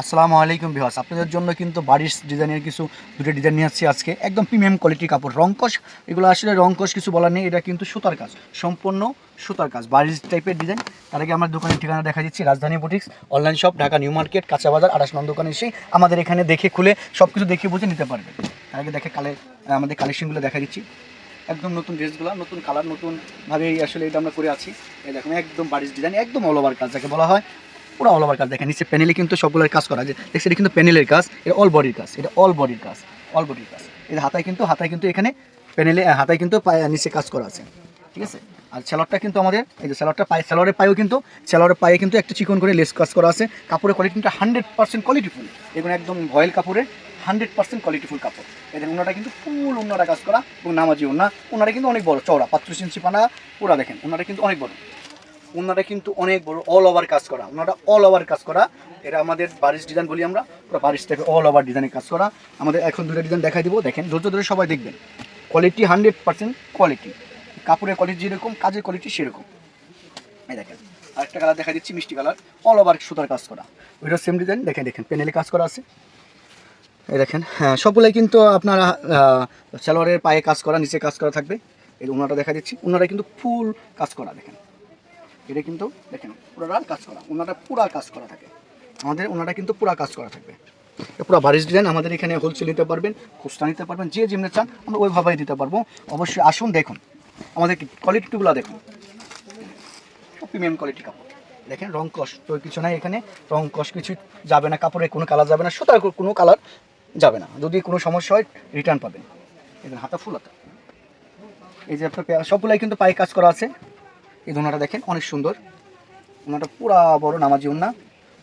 আসসালামু আলাইকুম বিহাস আপনাদের জন্য কিন্তু বাড়ির ডিজাইনের কিছু দুটো ডিজাইন নিয়ে আসছি আজকে। একদম প্রিমিয়াম কোয়ালিটির কাপড় রংকশ এগুলো আসলে রংকশ কিছু বলার নেই, এটা কিন্তু সুতার কাজ, সম্পূর্ণ সুতার কাজ, বাড়ির টাইপের ডিজাইন। তার আগে আমার দোকানের ঠিকানা দেখা দিচ্ছি, Rajdhani boutiques online shop Dhaka new market, কাঁচা বাজার আড়াশ নন দোকানে এসেই আমাদের এখানে দেখে খুলে সব কিছু দেখে বুঝে নিতে পারবে তার আগে দেখে কালে আমাদের কালেকশনগুলো দেখা দিচ্ছি। একদম নতুন ড্রেসগুলো, নতুন কালার নতুনভাবে আসলে এটা আমরা করে আছি। এই দেখুন, একদম বাড়ির ডিজাইন, একদম অল ওভার কাজ, যাকে বলা হয় পুরো অল ওভার কাজ। দেখেন, নিচে প্যানেলে কিন্তু সবগুলোর কাজ করা যে দেখছি এটা কিন্তু প্যানেলের কাজ, এটা অল বডির কাজ, এটা অল বডির কাজ অল বডির কাজ। এটা হাতায় কিন্তু হাতায় কিন্তু এখানে প্যানেলে হাতায় কিন্তু নিচে কাজ করা আছে। ঠিক আছে? আর স্যালোয়ারটা কিন্তু আমাদের, এই যে স্যালোয়ারটা পায়ে স্যালোয়ারের পায়েও কিন্তু স্যালোয়ারের পায়ে কিন্তু একটা চিকন করে লেস কাজ করা আছে। কাপড়ের কোয়ালিটি কিন্তু হান্ড্রেড পার্সেন্ট কোয়ালিটিফুল এগুলো একদম ভয়েল কাপড়ের হান্ড্রেড পার্সেন্ট কোয়ালিটিফুল কাপড়। এদের ওনাটা কিন্তু ফুল ওনারা কাজ করা এবং নামাজি ওনা ওনারা কিন্তু অনেক বড়, চওড়া পাত্রিশ ইঞ্চি পানা, পুরা দেখেন ওনারা কিন্তু অনেক বড়। ওনারা কিন্তু অনেক বড় অল ওভার কাজ করা। ওনারা অল ওভার কাজ করা। এটা আমাদের বারিশ ডিজাইন বলি আমরা। পুরো বারিশ টাইপের অল ওভার ডিজাইনের কাজ করা। আমাদের এখন দুটো ডিজাইন দেখাই দিব। দেখেন, ধৈর্য ধরে সবাই দেখবেন। কোয়ালিটি হান্ড্রেড পার্সেন্ট কোয়ালিটি কাপড়ের কোয়ালিটি যেরকম, কাজের কোয়ালিটি সেরকম। এই দেখেন, আরেকটা কালার দেখা দিচ্ছি, মিষ্টি কালার অল ওভার সুতার কাজ করা। ওইটা সেম ডিজাইন দেখেন দেখেন প্যানেলে কাজ করা আছে। এই দেখেন হ্যাঁ সবগুলোই কিন্তু আপনারা সালোয়ারের পায়ে কাজ করা, নিচে কাজ করা থাকবে। এই ওনাটা দেখা দিচ্ছি। ওনারা কিন্তু ফুল কাজ করা, দেখেন। এটা কিন্তু, দেখেন পুরোটা কাজ করা, ওনারা পুরা কাজ করা থাকে। আমাদের ওনারা কিন্তু পুরা কাজ করা থাকবে। পুরো বারিশ ডিজাইন আমাদের এখানে হোলসেল নিতে পারবেন, খুচরা নিতে পারবেন, যে যেমনি চান, আমরা ওইভাবেই দিতে পারব। অবশ্যই আসুন, দেখুন। আমাদের কোয়ালিটিগুলো দেখুন। প্রিমিয়াম কোয়ালিটি কাপড়। দেখেন, রং কষ তো কিছু নাই এখানে। রং কস কিছু যাবে না, কাপড়ে কোনো কালার যাবে না, সুতার কোনো কালার যাবে না। যদি কোনো সমস্যা হয় রিটার্ন পাবেন। এখানে হাতা ফুল হাতা। এই যে আপনার সবগুলাই কিন্তু পায়ে কাজ করা আছে। এই ধোনাটা দেখেন, অনেক সুন্দর। ওনাটা পুরা বড় নামাজি ওনা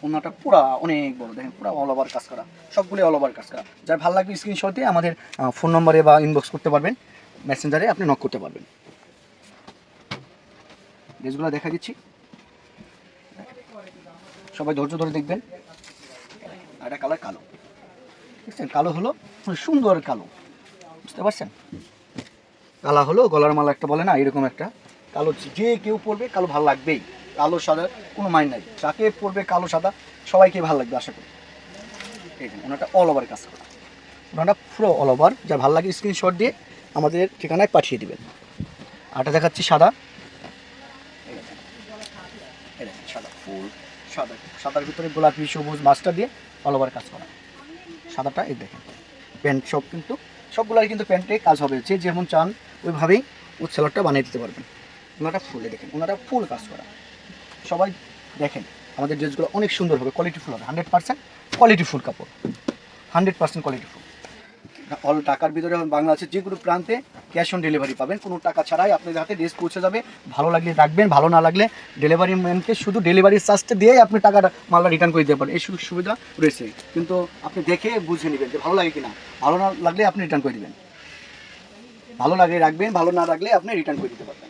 ওনাটা পুরা অনেক বড়, দেখেন, পুরা অল ওভার কাজ করা। সবগুলোই অল ওভার কাজ করা। যার ভালো লাগবে স্ক্রিনশট দিয়ে আমাদের ফোন নম্বরে বা ইনবক্স করতে পারবেন। মেসেঞ্জারে আপনি নক করতে পারবেন। ড্রেসগুলো দেখা দিচ্ছি। সবাই ধৈর্য ধরে দেখবেন। একটা কালার কালো। দেখছেন, কালো হলো মানে সুন্দর কালো। বুঝতে পারছেন? কালা হলো, গলার মালা একটা বলে না, এরকম একটা। কালো যে কেউ পরবে কালো ভালো লাগবেই। কালো সাদা কোনো মাইন নাই। যাকে পরবে কালো সাদা, সবাইকে ভালো লাগবে আশা করি। এই ওনাটা অল ওভার কাজ করা। ওনাটা পুরো অল ওভার যা ভালো লাগে স্ক্রিনশট দিয়ে আমাদের ঠিকানায় পাঠিয়ে দিবেন। আটা দেখাচ্ছি, সাদা। সাদা ফুল, সাদা, সাদার ভিতরে গোলাপি, সবুজ, মাছটা দিয়ে অল ওভার কাজ করা। সাদাটা এই দেখেন। প্যান্ট সব কিন্তু সবগুলোর কিন্তু প্যান্টে কাজ হবে। যে যেমন চান, ওইভাবেই ও সেলারটা বানিয়ে দিতে পারবেন। ওনাটা ফুলে দেখেন ওনাটা ফুল কাজ করা সবাই দেখেন, আমাদের ড্রেসগুলো অনেক সুন্দর হবে কোয়ালিটি ফুল হবে হান্ড্রেড পার্সেন্ট কোয়ালিটি ফুল কাপড় hundred percent quality full. All টাকার ভিতরে, বাংলাদেশের যে কোনো প্রান্তে ক্যাশ অন ডেলিভারি পাবেন, কোনো টাকা ছাড়াই আপনাদের হাতে ড্রেস পৌঁছে যাবে। ভালো লাগলে রাখবেন, ভালো না লাগলে ডেলিভারি ম্যানকে শুধু ডেলিভারি চার্জটা দিয়েই আপনি টাকাটা, মালটা রিটার্ন করে দিতে পারেন। এই সুবিধা রয়েছে। কিন্তু আপনি দেখে বুঝে নেবেন যে ভালো লাগে কিনা। ভালো না লাগলে আপনি রিটার্ন করে দেবেন। ভালো লাগলে রাখবেন, ভালো না রাখলে আপনি রিটার্ন করে দিতে পারবেন।